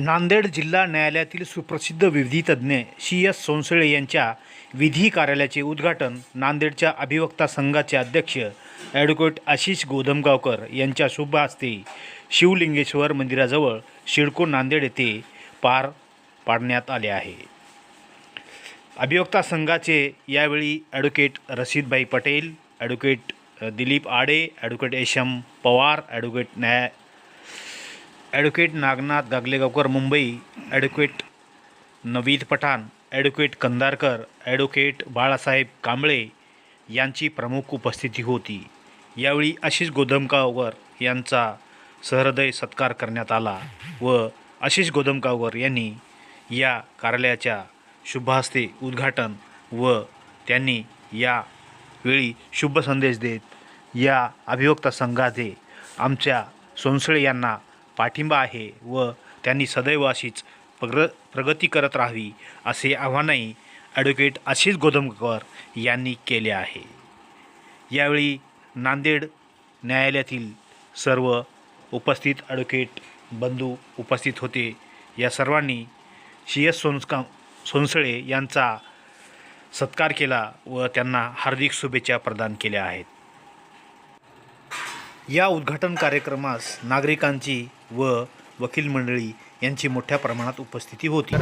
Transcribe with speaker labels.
Speaker 1: नांदेड जिल्हा न्यायालयातील सुप्रसिद्ध विधितज्ञ सी एस सोनसळे यांच्या विधी कार्यालयाचे उद्घाटन नांदेडच्या अभिवक्ता संघाचे अध्यक्ष ॲडव्होकेट आशिष गोधमगावकर यांच्या शुभ हस्ते शिवलिंगेश्वर मंदिराजवळ शिडको नांदेड येथे पार पाडण्यात आले आहे. अभिवक्ता संघाचे यावेळी advocate Rashidbhai Patel advocate Dilip Ade advocate Esham Pawar advocate न्याय advocate Nagnath Gaglegaonkar Mumbai. Advocate Navid Pathan. Advocate Kandarkar. Advocate Balasaheb Kamble यांची प्रमुख उपस्थिती होती. यावेळी आशिष गोदमकावकर यांचा सहृदय सत्कार करण्यात आला व आशिष गोदमगावकर यांनी या कार्यालयाच्या शुभहस्ते उद्घाटन व त्यांनी या वेळी शुभ संदेश देत या अभिवक्ता संघाचे आमच्या सोनसळे यांना पाठिंबा आहे व त्यांनी सदैव अशीच प्रग प्रगती करत राहावी असे आव्हानही ॲडव्होकेट आशिष गोदमकर यांनी केले आहे. यावेळी नांदेड न्यायालयातील सर्व उपस्थित ॲडव्होकेट बंधू उपस्थित होते. या सर्वांनी सी एस सोनसका सोनसळे यांचा सत्कार केला व त्यांना हार्दिक शुभेच्छा प्रदान केल्या आहेत. या उद्घाटन कार्यक्रमास नागरिकांची व वकील मंडळी यांची मोठ्या प्रमाणात उपस्थिती होती.